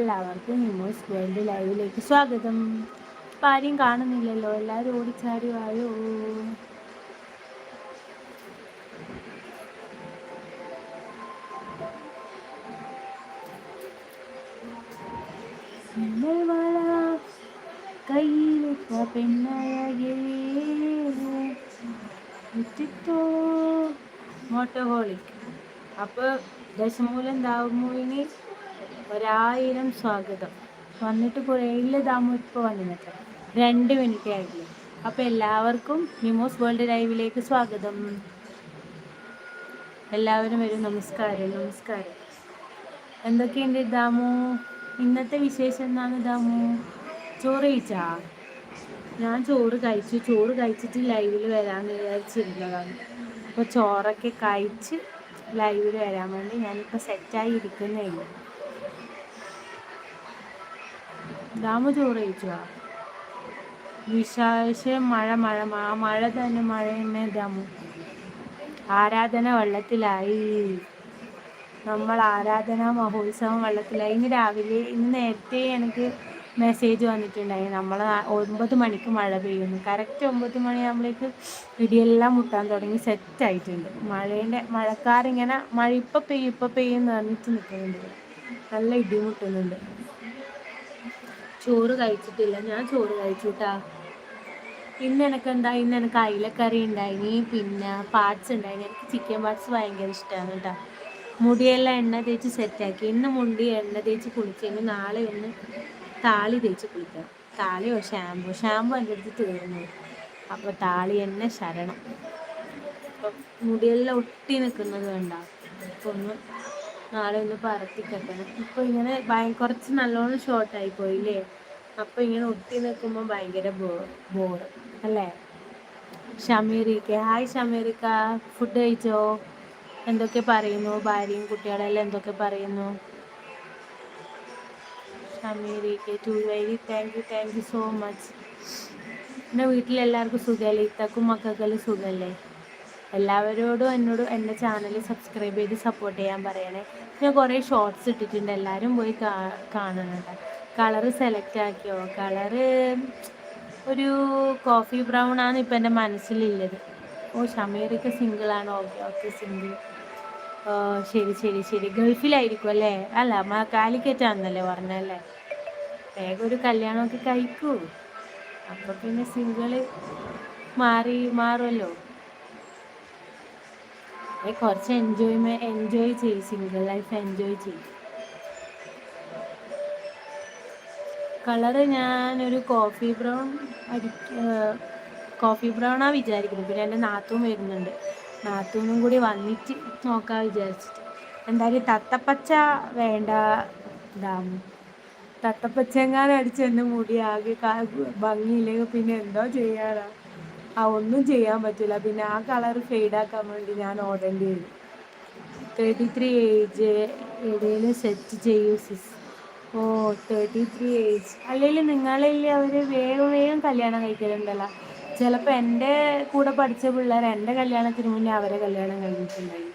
എല്ലാവർക്കും news world ലൈവിലേക്ക് സ്വാഗതം. ഇപ്പം ആരെയും കാണുന്നില്ലല്ലോ? എല്ലാവരും ഓടിച്ചാടി വായോ? പെണ്ണഴകേ. മോട്ടോഹോളിക്. അപ്പോൾ ദശമൂലം ദാമുവിന് ഒരായിരം സ്വാഗതം. വന്നിട്ട് കുറേയില്ല ദാമു ഇപ്പോൾ വന്നിട്ട് രണ്ട് മിനിറ്റ് ആയിട്ടില്ല? അപ്പോൾ എല്ലാവർക്കും നിമോസ് വേൾഡ് ലൈവിലേക്ക് സ്വാഗതം. എല്ലാവരും ഒരു നമസ്കാരം നമസ്കാരം. എന്തൊക്കെയുണ്ട് ദാമു? ഇന്നത്തെ വിശേഷം എന്താണ് ദാമു? ചോറ് കഴിച്ചാ? ഞാൻ ചോറ് കഴിച്ചു. ചോറ് കഴിച്ചിട്ട് ലൈവിൽ വരാമെന്ന് വിചാരിച്ചിരുന്നതാണ്. അപ്പോൾ ചോറൊക്കെ കഴിച്ച് ലൈവിൽ വരാൻ വേണ്ടി ഞാനിപ്പോൾ സെറ്റായി ഇരിക്കുന്നേ ഇല്ല ദാമു ചോറ് കഴിച്ചോ? വിശാശ മഴ മഴ ആ മഴ തന്നെ മഴ തന്നെ ദാമു. ആരാധന വെള്ളത്തിലായി. നമ്മൾ ആരാധന മഹോത്സവം വെള്ളത്തിലായി. ഇന്ന് രാവിലെ ഇന്ന് നേരത്തെ എനിക്ക് മെസ്സേജ് വന്നിട്ടുണ്ടായി. നമ്മൾ ഒമ്പത് മണിക്ക് മഴ പെയ്യുന്നു. കറക്റ്റ് ഒമ്പത് മണിയാകുമ്പോഴേക്ക് ഇടിയെല്ലാം മുട്ടാൻ തുടങ്ങി സെറ്റായിട്ടുണ്ട് മഴേന്റെ മഴക്കാരിങ്ങനെ മഴ ഇപ്പം പെയ്യും ഇപ്പം പെയ്യും എന്ന് പറഞ്ഞിട്ട് നിൽക്കുന്നുണ്ട് നല്ല ഇടി മുട്ടുന്നുണ്ട്. ചോറ് കഴിച്ചിട്ടില്ല. ഞാൻ ചോറ് കഴിച്ചു കേട്ടാ ഇന്ന് എനിക്ക് എന്താ? ഇന്ന് എനിക്ക് അയിലക്കറി ഉണ്ടായിനി. പിന്നെ പാർട്സ് ഉണ്ടായിനി. എനിക്ക് ചിക്കൻ പാർട്സ് ഭയങ്കര ഇഷ്ടമാണ് കേട്ടോ. മുടിയെല്ലാം എണ്ണ തേച്ച് സെറ്റാക്കി ഇന്ന് മുടി എണ്ണ തേച്ച് കുളിച്ചെങ്കിൽ നാളെ ഒന്ന് താളി തേച്ച് കുളിക്കണം താളിയോ ഷാമ്പു ഷാമ്പു എന്റെ അടുത്ത് തീർന്നു അപ്പോൾ താളി തന്നെ ശരണം. അപ്പം മുടിയെല്ലാം ഒട്ടി നിൽക്കുന്നത് വേണ്ട അപ്പോൾ ഒന്ന് നാളെ ഒന്ന് പറത്തി കെട്ടണം. ഇപ്പോൾ ഇങ്ങനെ കുറച്ച് നല്ലോണം ഷോർട്ടായി പോയില്ലേ? അപ്പോൾ ഇങ്ങനെ ഒട്ടി നിൽക്കുമ്പോൾ ഭയങ്കര ബോ ബോറ് അല്ലേ? ഷമീറിക്ക ഹായ് ഷമീറിക്ക ഫുഡ് കഴിച്ചോ? എന്തൊക്കെ പറയുന്നു? ഭാര്യയും കുട്ടികളെല്ലാം എന്തൊക്കെ പറയുന്നു? ഷമീറിക്ക് too very thank you thank you so much എന്റെ വീട്ടിലെല്ലാവർക്കും സുഖമല്ലേ ഇത്തക്കും മക്കൾക്കെല്ലാം സുഖമല്ലേ എല്ലാവരോടും എന്നോട് എന്റെ ചാനൽ സബ്സ്ക്രൈബ് ചെയ്ത് സപ്പോർട്ട് ചെയ്യാൻ പറയണേ. ഞാൻ കുറേ ഷോർട്സ് ഇട്ടിട്ടുണ്ട്. എല്ലാവരും പോയി കാണുന്നുണ്ട്. കളറ് സെലക്ട് ആക്കിയോ? കളറ് ഒരു കോഫി ബ്രൗൺ ആണ് ഇപ്പം എന്റെ മനസ്സിലുള്ളത്. ഓ ഷമീറൊക്കെ സിംഗിളാണ് ഓക്കെ ഓക്കെ സിംഗിൾ ശരി ശരി ശരി. ഗൾഫിലായിരിക്കും അല്ലേ? അല്ല കാലിക്കറ്റാന്നല്ലേ പറഞ്ഞല്ലേ വേഗം ഒരു കല്യാണമൊക്കെ കഴിക്കൂ. അപ്പോൾ പിന്നെ സിംഗിൾ മാറി മാറുമല്ലോ കുറച്ച് എൻജോയ്മെന്റ് എൻജോയ് ചെയ്യും. സിംഗിൾ ലൈഫ് എൻജോയ് ചെയ്യും. കളറ് ഞാനൊരു കോഫി ബ്രൗൺ അടി കോഫി ബ്രൗണാണ് വിചാരിക്കുന്നത് പിന്നെ എന്റെ നാത്തും വരുന്നുണ്ട്. നാത്തൂനും കൂടി വന്നിട്ട് നോക്കാൻ വിചാരിച്ചിട്ട്. എന്തായാലും തത്തപ്പച്ച വേണ്ട ഡാമു തത്തപ്പച്ചെങ്ങാനും അടിച്ച് എന്റെ മുടി ആകെ ഭംഗിയില്ലെങ്കിൽ പിന്നെ എന്തോ ചെയ്യാനാ? ആ ഒന്നും ചെയ്യാൻ പറ്റില്ല. പിന്നെ ആ കളർ ഫെയ്ഡാക്കാൻ വേണ്ടി ഞാൻ ഓടേണ്ടി വരും. തേർട്ടി ത്രീ ഏജ് ഇടയിൽ സെറ്റ് ചെയ്യൂ സിസ് ഓ തേർട്ടി ത്രീ ഏജ് അല്ലെങ്കിൽ നിങ്ങളിൽ അവർ വേഗം വേഗം കല്യാണം കഴിക്കലുണ്ടല്ലോ. ചിലപ്പോൾ എന്റെ കൂടെ പഠിച്ച പിള്ളേർ എന്റെ കല്യാണത്തിന് മുന്നേ അവരെ കല്യാണം കഴിഞ്ഞിട്ടുണ്ടായി.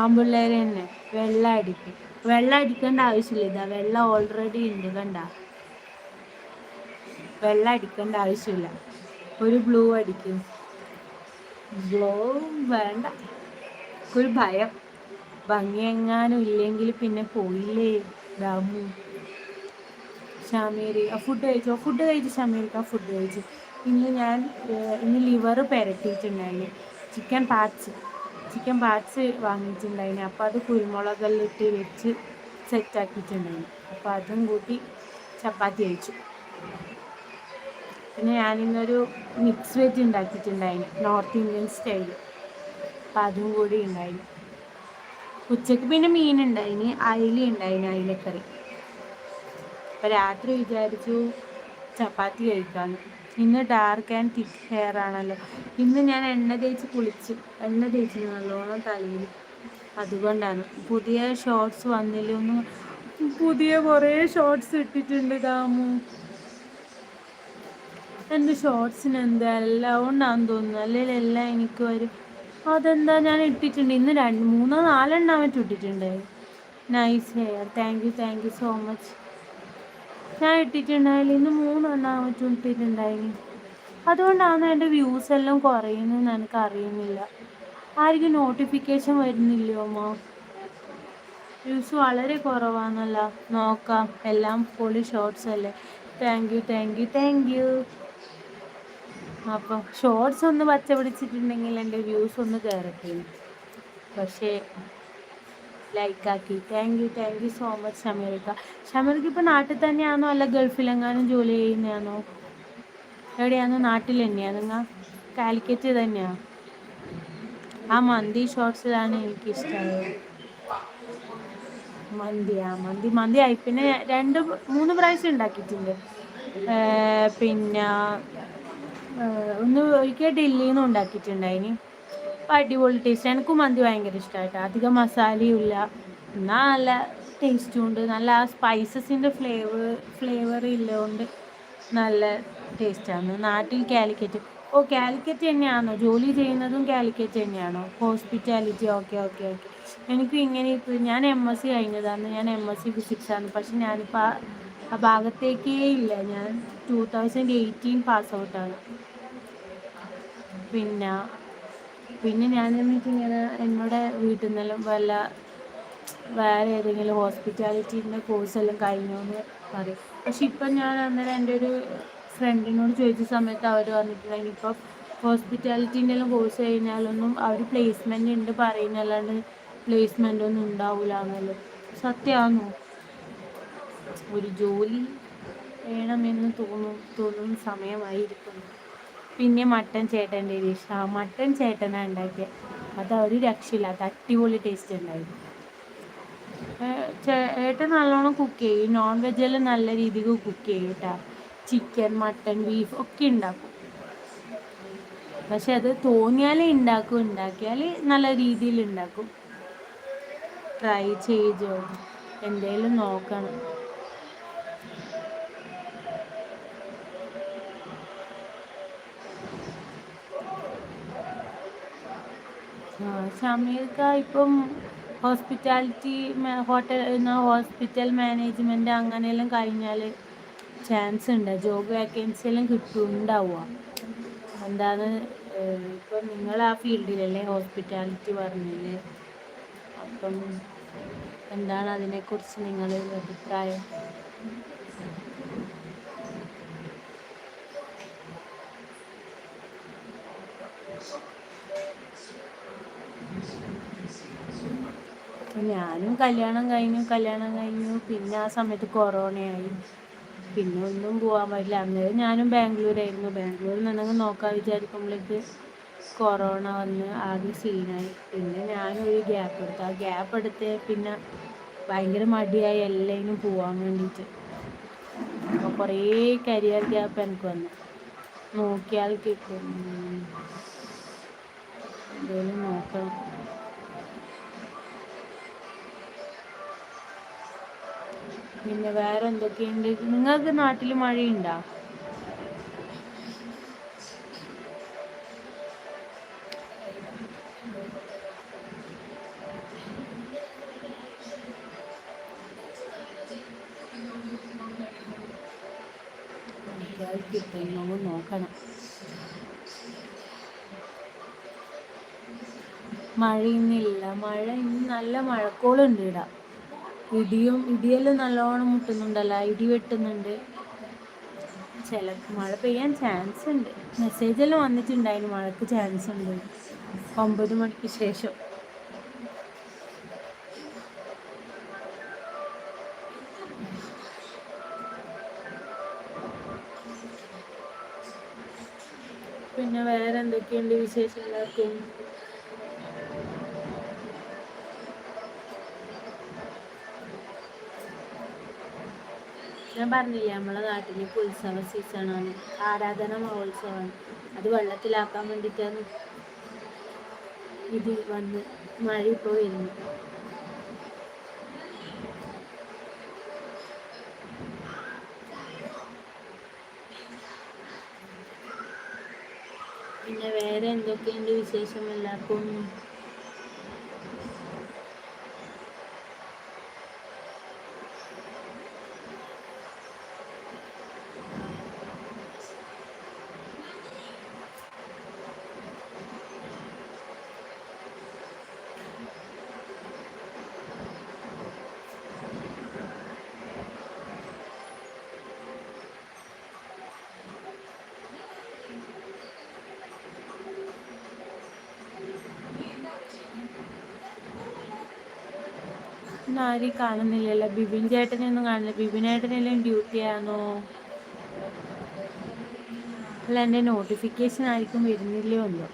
ആൺപിള്ളേർ തന്നെ വെള്ളം അടിക്കും വെള്ളം അടിക്കേണ്ട ആവശ്യമില്ല. ഇതാ വെള്ളം ഓൾറെഡി ഉണ്ട് കണ്ട. വെള്ളം അടിക്കേണ്ട ആവശ്യമില്ല. ഒരു ബ്ലൂ അടിക്കും. ബ്ലൂ വേണ്ട. ഒരു ഭയം. ഭംഗി എങ്ങാനും ഇല്ലെങ്കിൽ പിന്നെ പോയില്ലേ? ഡാമു ഷാമേരി ആ ഫുഡ് കഴിച്ചു? ഫുഡ് കഴിച്ചു ഷാമേരിക്ക് ആ ഫുഡ് കഴിച്ചു. ഇന്ന് ഞാൻ ഇന്ന് ലിവർ പെരട്ടിയിട്ടുണ്ടായിരുന്നു ചിക്കൻ പാർട്സ് ചിക്കൻ പാർട്സ് വാങ്ങിയിട്ടുണ്ടായിന്. അപ്പോൾ അത് കുരുമുളകെല്ലാം ഇട്ട് വെച്ച് സെറ്റാക്കിയിട്ടുണ്ടായിരുന്നു അപ്പോൾ അതും കൂട്ടി ചപ്പാത്തി കഴിച്ചു. പിന്നെ ഞാനിന്നൊരു മിക്സ് വെജ് ഉണ്ടാക്കിയിട്ടുണ്ടായിരുന്നു നോർത്ത് ഇന്ത്യൻ സ്റ്റൈൽ അപ്പം അതും കൂടി ഉണ്ടായിരുന്നു ഉച്ചയ്ക്ക് പിന്നെ മീൻ ഉണ്ടായിന്. അയില ഉണ്ടായിന് അയിലക്കറി. അപ്പം രാത്രി വിചാരിച്ചു ചപ്പാത്തി കഴിക്കാമെന്ന് ഇന്ന് ഡാർക്ക് ആൻഡ് തിക്ക് ഹെയർ ആണല്ലോ. ഇന്ന് ഞാൻ എണ്ണ തേച്ച് കുളിച്ച്. എണ്ണ തേച്ച് നല്ലോണം തലയിൽ. അതുകൊണ്ടാണ് പുതിയ ഷോർട്സ് വന്നില്ലൊന്ന് പുതിയ കുറേ ഷോർട്സ് ഇട്ടിട്ടുണ്ട് ദാമു. എന്റെ ഷോർട്സിന് എന്താ? എല്ലാം കൊണ്ടാന്ന് തോന്നുന്നു. അല്ലെങ്കിൽ എല്ലാം എനിക്ക് വരും. അതെന്താ ഞാൻ ഇട്ടിട്ടുണ്ട്? ഇന്ന് രണ്ട് മൂന്നോ നാലെണ്ണം മറ്റും ഇട്ടിട്ടുണ്ട് nice hair thank you thank you so much ഞാൻ ഇട്ടിട്ടുണ്ടായില്ല. ഇന്ന് മൂന്നെണ്ണം മറ്റും ഇട്ടിട്ടുണ്ടായി അതുകൊണ്ടാണ് എന്റെ വ്യൂസ് എല്ലാം കുറയുന്നതെന്ന് എനിക്ക് അറിയുന്നില്ല ആർക്കും നോട്ടിഫിക്കേഷൻ വരുന്നില്ലയോ അമ്മ? വ്യൂസ് വളരെ കുറവാണല്ലോ നോക്കാം. എല്ലാം പൊളി ഷോർട്സ് അല്ലേ? Thank you thank you thank you അപ്പം ഷോർട്സ് ഒന്ന് പച്ച പിടിച്ചിട്ടുണ്ടെങ്കിൽ എന്റെ വ്യൂസ് ഒന്ന് കയറട്ടെ പക്ഷേ ലൈക്കാക്കി thank you thank you so much ഷമീർക്ക. ഷമീർക്ക് ഇപ്പോൾ നാട്ടിൽ തന്നെയാണോ അല്ല ഗൾഫിലെങ്ങാനും ജോലി ചെയ്യുന്നതാണോ എവിടെയാണോ? നാട്ടിൽ തന്നെയാണ്? നിങ്ങൾ കാലിക്കറ്റ് തന്നെയാണ് ആ മന്തി ഷോർട്സിലാണ് എനിക്കിഷ്ടം. മന്തി ആ മന്തി മന്തി ആയി. പിന്നെ രണ്ട് മൂന്ന് പ്രാവശ്യം ഉണ്ടാക്കിയിട്ടുണ്ട്. പിന്നെ ഒന്ന് ഒരിക്കൽ ഡൽഹിയിൽ നിന്ന് ഉണ്ടാക്കിയിട്ടുണ്ടായിന്. അടിപൊളി ടേസ്റ്റ് എനിക്കും മന്തി ഭയങ്കര ഇഷ്ടമായിട്ട് അധികം മസാലയും ഇല്ല എന്നാൽ നല്ല ടേസ്റ്റും ഉണ്ട്. നല്ല ആ സ്പൈസസിന്റെ ഫ്ലേവർ ഫ്ലേവർ ഇല്ലതുകൊണ്ട് നല്ല ടേസ്റ്റാണ് നാട്ടിൽ കാലിക്കറ്റ്. ഓ കാലിക്കറ്റ് തന്നെയാണോ? ജോലി ചെയ്യുന്നതും കാലിക്കറ്റ് തന്നെയാണോ? ഹോസ്പിറ്റാലിറ്റി ഓക്കെ ഓക്കെ ഓക്കെ എനിക്കും ഇങ്ങനെ ഇപ്പോൾ ഞാൻ എം എസ് സി കഴിഞ്ഞതാണ്. ഞാൻ എം എസ് സി ഫിസിക്സാണ് പക്ഷെ ഞാനിപ്പോൾ ആ ഭാഗത്തേക്കേ ഇല്ല. ഞാൻ ടൂ തൗസൻഡ് എയ്റ്റീൻ പാസ് ഔട്ടാണ് പിന്നെ പിന്നെ ഞാൻ ഇങ്ങനെ എന്നോട് വീട്ടിൽ നിന്നെല്ലാം വല്ല വേറെ ഏതെങ്കിലും ഹോസ്പിറ്റാലിറ്റീന്റെ കോഴ്സെല്ലാം കഴിഞ്ഞോന്ന് പറയും. പക്ഷെ ഇപ്പം ഞാൻ അന്നേരം എന്റെ ഒരു ഫ്രണ്ടിനോട് ചോദിച്ച സമയത്ത് അവർ പറഞ്ഞിട്ടുണ്ടെങ്കിൽ ഇപ്പം ഹോസ്പിറ്റാലിറ്റീന്റെ എല്ലാം കോഴ്സ് കഴിഞ്ഞാലൊന്നും അവർ പ്ലേസ്മെന്റ് ഉണ്ട് പറയുന്നല്ലാണ്ട് പ്ലേസ്മെന്റ് ഒന്നും ഉണ്ടാവില്ല എന്നല്ലോ. സത്യമാണോ ഒരു ജോലി വേണമെന്ന് തോന്നും തോന്നുന്ന സമയമായിരിക്കുന്നു. പിന്നെ മട്ടൻ ചേട്ടന്റെ ഡിഷ് മട്ടൻ ചേട്ടനാണ് ഉണ്ടാക്കിയത് അത് ഒരു രക്ഷയില്ലാത്ത അടിപൊളി ടേസ്റ്റ് ഉണ്ടായിരുന്നു. ചേട്ടൻ നല്ലോണം കുക്ക് ചെയ്യും. നോൺ വെജെല്ലാം നല്ല രീതിക്ക് കുക്ക് ചെയ്യും കേട്ടോ ചിക്കൻ മട്ടൻ ബീഫ് ഒക്കെ ഉണ്ടാക്കും. പക്ഷെ അത് തോന്നിയാലേ ഉണ്ടാക്കും. ഉണ്ടാക്കിയാൽ നല്ല രീതിയിൽ ഉണ്ടാക്കും. ട്രൈ ചെയ്തോ? എന്തെങ്കിലും നോക്കണം. ഷമീർക്ക ഇപ്പം ഹോസ്പിറ്റാലിറ്റി ഹോട്ടൽ ഹോസ്പിറ്റൽ മാനേജ്മെന്റ് അങ്ങനെയെല്ലാം കഴിഞ്ഞാൽ ചാൻസ് ഉണ്ട്. ജോബ് വേക്കൻസി എല്ലാം കിട്ടുന്നുണ്ടാവുക എന്താന്ന് ഇപ്പം നിങ്ങൾ ആ ഫീൽഡിലല്ലേ ഹോസ്പിറ്റാലിറ്റി പറഞ്ഞത്? അപ്പം എന്താണ് അതിനെക്കുറിച്ച് നിങ്ങളുടെ അഭിപ്രായം? ഞാനും കല്യാണം കഴിഞ്ഞു കല്യാണം കഴിഞ്ഞു. പിന്നെ ആ സമയത്ത് കൊറോണയായി പിന്നെ ഒന്നും പോകാൻ പറ്റില്ല. അന്നേരം ഞാനും ബാംഗ്ലൂരായിരുന്നു. ബാംഗ്ലൂരിൽ നിന്നെങ്കിൽ നോക്കാൻ വിചാരിക്കുമ്പോഴേക്ക് കൊറോണ വന്ന് ആകെ സീനായി പിന്നെ ഞാനൊരു ഗ്യാപ്പ് എടുത്തു. ആ ഗ്യാപ്പ് എടുത്ത് പിന്നെ ഭയങ്കര മടിയായി എല്ലാത്തിനും പോകാൻ വേണ്ടിയിട്ട്. അപ്പോൾ കുറേ കരിയർ ഗ്യാപ്പ് എനിക്ക് വന്നു. നോക്കിയാൽ കിട്ടും. എന്തെങ്കിലും നോക്കണം. പിന്നെ വേറെ എന്തൊക്കെയുണ്ട്? നിങ്ങൾക്ക് നാട്ടിൽ മഴയുണ്ടോ? കിട്ടുന്നോ നോക്കണം മഴയൊന്നുമില്ല മഴ ഇന്ന് നല്ല മഴക്കോളുണ്ട് ഇവിടെ. ഇടിയും ഇടിയെല്ലാം നല്ലോണം മുട്ടുന്നുണ്ടല്ലോ ഇടി വെട്ടുന്നുണ്ട്. ചില മഴ പെയ്യാൻ ചാൻസ് ഉണ്ട്. മെസ്സേജ് എല്ലാം വന്നിട്ടുണ്ടായിരുന്നു മഴക്ക് ചാൻസ് ഉണ്ട്. ഒമ്പത് മണിക്ക് ശേഷം. പിന്നെ വേറെ എന്തൊക്കെയുണ്ട് വിശേഷം എല്ലാവർക്കും ഞാൻ പറഞ്ഞില്ലേ നമ്മളെ നാട്ടിൽ ഇപ്പോൾ ഉത്സവ സീസണാണ് ആരാധന മഹോത്സവമാണ്. അത് വെള്ളത്തിലാക്കാൻ വേണ്ടിയിട്ടാണ് ഇത് വന്ന് മഴ ഇപ്പോൾ വരുന്നു പിന്നെ വേറെ എന്തൊക്കെയുണ്ട് വിശേഷം എല്ലാവർക്കും? ഇന്ന് ആരെയും കാണുന്നില്ലല്ലോ. ബിബിൻ ചേട്ടനെ ഒന്നും കാണുന്നില്ല. ബിബിനേട്ടനെല്ലാം ഡ്യൂട്ടി ആണോ അല്ല എന്റെ നോട്ടിഫിക്കേഷൻ ആയിരിക്കും വരുന്നില്ലയോ ഒന്നും?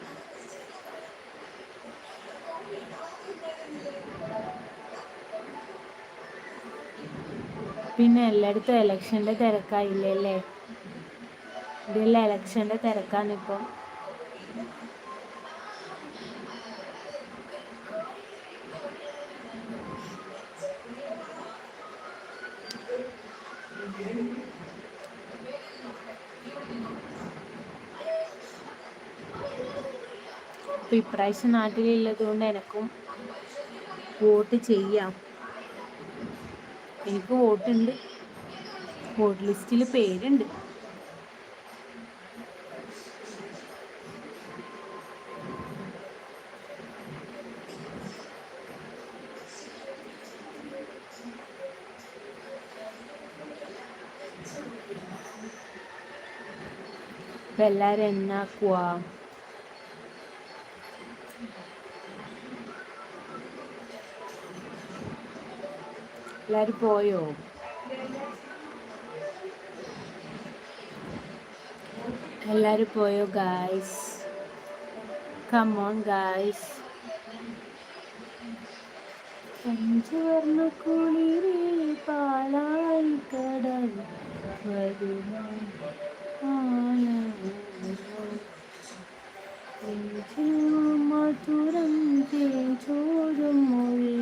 പിന്നെ എല്ലായിടത്തും ഇലക്ഷന്റെ തിരക്കായില്ലേ അല്ലേ? ഇതെല്ലാം ഇലക്ഷന്റെ തിരക്കാണിപ്പം. അപ്പോൾ ഇപ്രാവശ്യം നാട്ടിലുള്ളത് കൊണ്ട് എനക്കും വോട്ട് ചെയ്യാം. എനിക്ക് വോട്ടുണ്ട്. വോട്ട് ലിസ്റ്റിൽ പേരുണ്ട്. ഇപ്പം എല്ലാവരും എന്നാക്കുവാ എല്ലാരും പോയോ എല്ലാരും പോയോ ഗായ്സ് കമോൺ ഗായ്സ് പഞ്ചവർണ കുളിരേ പാലായി കടൽ വരുമോ മധുരം തേൻ ചോരും മൊഴി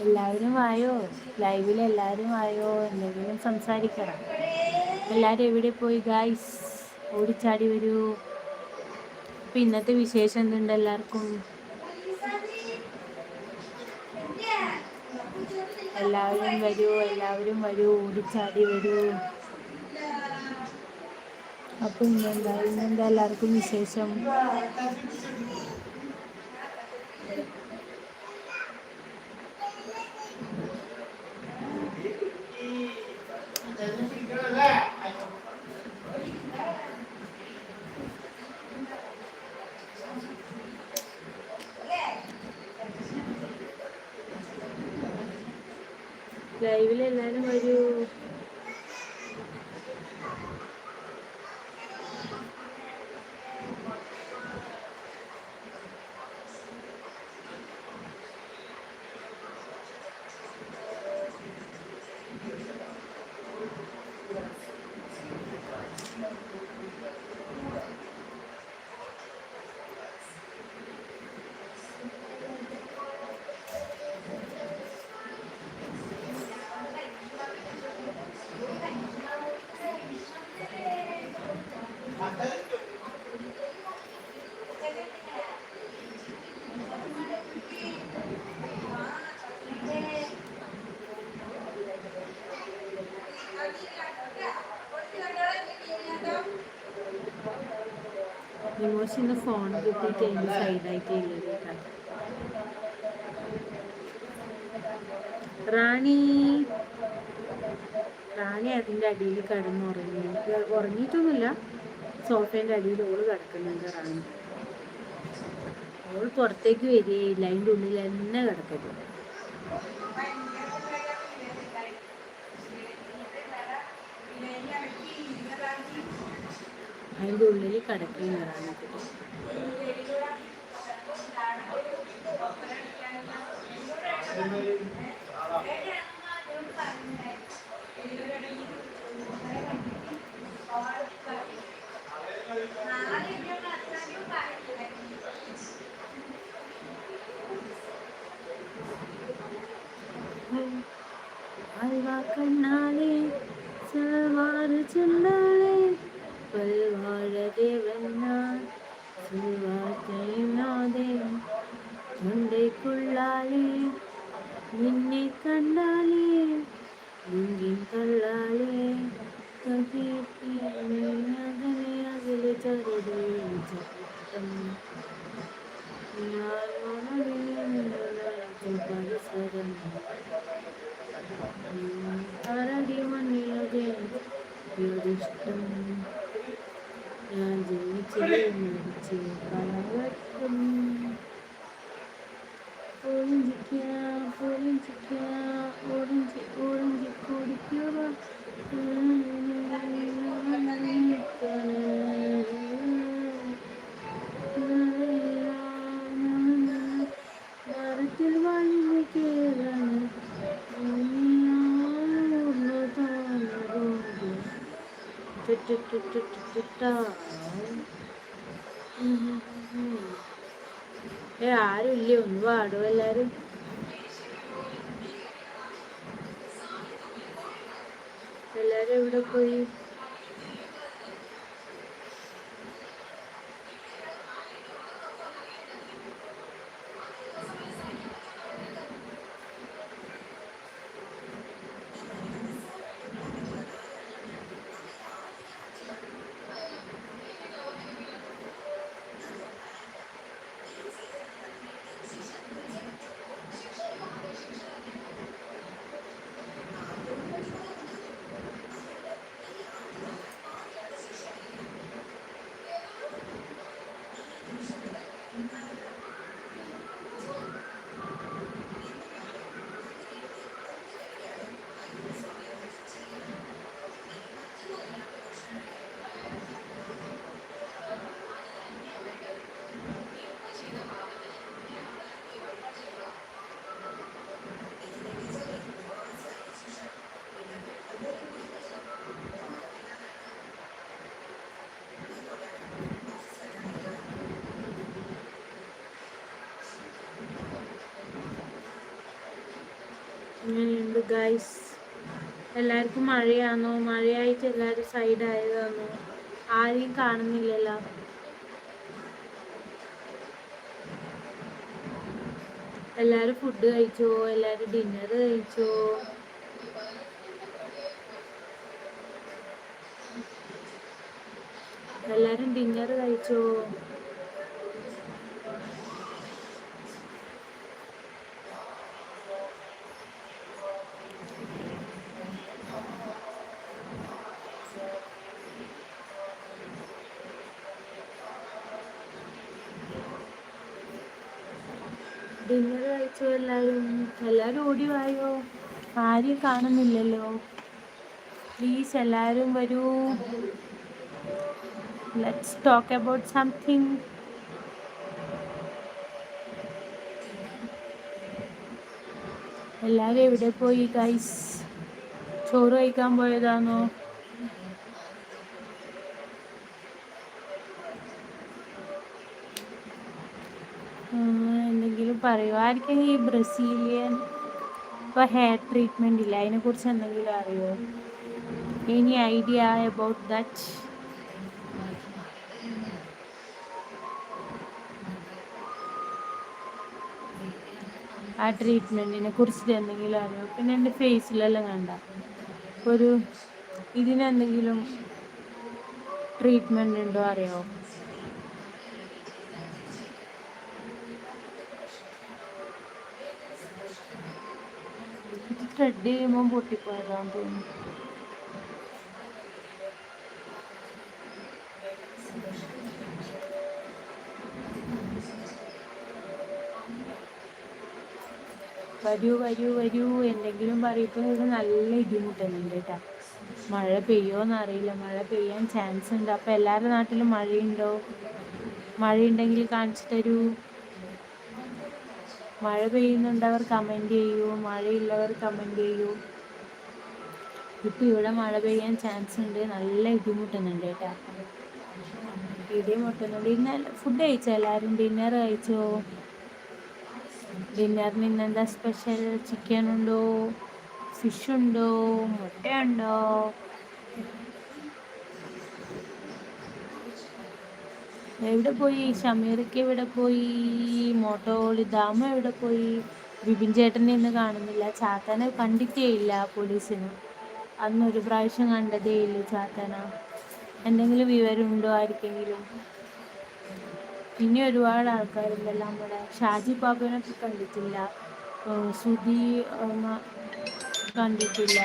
എല്ലാവരും ആയോ? ലൈവിൽ എല്ലാവരും ആയോ? എന്തെങ്കിലും സംസാരിക്കണം. എല്ലാവരും എവിടെ പോയി ഗായ്സ് ഓടിച്ചാടി വരൂ. അപ്പം ഇന്നത്തെ വിശേഷം എന്തുണ്ട് എല്ലാവർക്കും? എല്ലാവരും വരൂ എല്ലാവരും വരൂ ഓടിച്ചാടി വരൂ. അപ്പം ഇന്നെന്താ? ഇന്നെന്താ എല്ലാവർക്കും വിശേഷം ലൈവിൽ എല്ലാവരും വരൂ നിമോഷ് ഫോൺ കിട്ടിയിട്ട് ഇല്ലത് റാണി. റാണി അതിന്റെ അടിയിൽ കിടന്നുറങ്ങി. ഉറങ്ങിയിട്ടൊന്നുമില്ല. സോഫേന്റെ അടിയിൽ ഓൾ കിടക്കുന്നുണ്ട് റാണി. ഓൾ പുറത്തേക്ക് വരികയില്ല. അതിന്റെ ഉള്ളിൽ തന്നെ കിടക്കട്ടെ അതിന്റെ ഉള്ളിൽ കടക്കിൽ നിറാണ് കിട്ടും ഇഷ്ടം ഞാൻ ജനിച്ച് മരിച്ച് പലവട്ടം ഒളിഞ്ചിക്ക ഒളിഞ്ചിക്ക ഒളിഞ്ചി ഒളിഞ്ചി കുടിക്കുക എല്ലാരും എവിടെ പോയി? ഗൈസ് എല്ലാവർക്കും മഴയാണോ മഴയായിട്ട് എല്ലാവരും സൈഡ് ആയതാണോ ആരെയും കാണുന്നില്ലല്ലോ. എല്ലാവരും ഫുഡ് കഴിച്ചോ? എല്ലാവരും ഡിന്നർ കഴിച്ചോ? എല്ലാവരും ഡിന്നർ കഴിച്ചോ ഡിന്നർ കഴിച്ചോ എല്ലാവരും എല്ലാവരും ഓടി വായോ? ആരെയും കാണുന്നില്ലല്ലോ. പ്ലീസ് എല്ലാവരും വരൂ. ലെറ്റ്സ് ടോക്ക് അബൌട്ട് സംതിങ് എല്ലാവരും എവിടെ പോയി ഗൈസ് ചോറ് കഴിക്കാൻ പോയതാണോ എന്തെങ്കിലും പറയുമോ ആർക്കെങ്കിലും ഈ ബ്രസീലിയൻ ഇപ്പോൾ ഹെയർ ട്രീറ്റ്മെന്റ് ഇല്ല. അതിനെക്കുറിച്ച് എന്തെങ്കിലും അറിയോ? എനി ഐഡിയ അബൌട്ട് ദാറ്റ് ആ ട്രീറ്റ്മെന്റിനെ കുറിച്ചിട്ട് എന്തെങ്കിലും അറിയോ? പിന്നെ എന്റെ ഫേസിലെല്ലാം കണ്ട. ഒരു ഇതിനെന്തെങ്കിലും ട്രീറ്റ്മെന്റ് ഉണ്ടോ അറിയോ? ത്രെഡ് ചെയ്യുമ്പോൾ പൊട്ടിപ്പോയതാന്ന് തോന്നുന്നു. വരൂ വരൂ വരൂ. എന്തെങ്കിലും പറയുമ്പോൾ ഇവിടെ നല്ല ഇടിമുട്ടുന്നുണ്ട് കേട്ടോ മഴ പെയ്യോന്ന് അറിയില്ല. മഴ പെയ്യാൻ ചാൻസ് ഉണ്ട്. അപ്പോൾ എല്ലാവരുടെ നാട്ടിലും മഴയുണ്ടോ? മഴയുണ്ടെങ്കിൽ കാണിച്ചു തരൂ. മഴ പെയ്യുന്നുണ്ടവർ കമന്റ് ചെയ്യൂ. മഴയുള്ളവർ കമന്റ് ചെയ്യൂ. ഇപ്പം ഇവിടെ മഴ പെയ്യാൻ ചാൻസ് ഉണ്ട്. നല്ല ഇടിമുട്ടുന്നുണ്ട് കേട്ടോ. ഇടിമുട്ടുന്നുണ്ട്. ഇന്ന് ഫുഡ് കഴിച്ചോ എല്ലാവരും? ഡിന്നർ കഴിച്ചോ? ഡിന്നറിന് ഇന്നെന്താ സ്പെഷ്യൽ ചിക്കൻ ഉണ്ടോ? ഫിഷ് ഉണ്ടോ? മുട്ടയുണ്ടോ? എവിടെ പോയി? ഷമീറയ്ക്ക് എവിടെ പോയി? മോട്ടോളി ദാമ എവിടെ പോയി? ബിബിൻ ചേട്ടനെ ഇന്ന് കാണുന്നില്ല. ചാത്തനെ കണ്ടിട്ടേ ഇല്ല പോലീസിന്. അന്ന് ഒരു പ്രാവശ്യം കണ്ടതേ ഇല്ല ചാത്തന. എന്തെങ്കിലും വിവരമുണ്ടോ ആർക്കെങ്കിലും? ഇനി ഒരുപാട് ആൾക്കാരുണ്ടല്ലോ നമ്മുടെ. ഷാജി പാപ്പനെ കണ്ടിട്ടില്ല. സുധി കണ്ടിട്ടില്ല.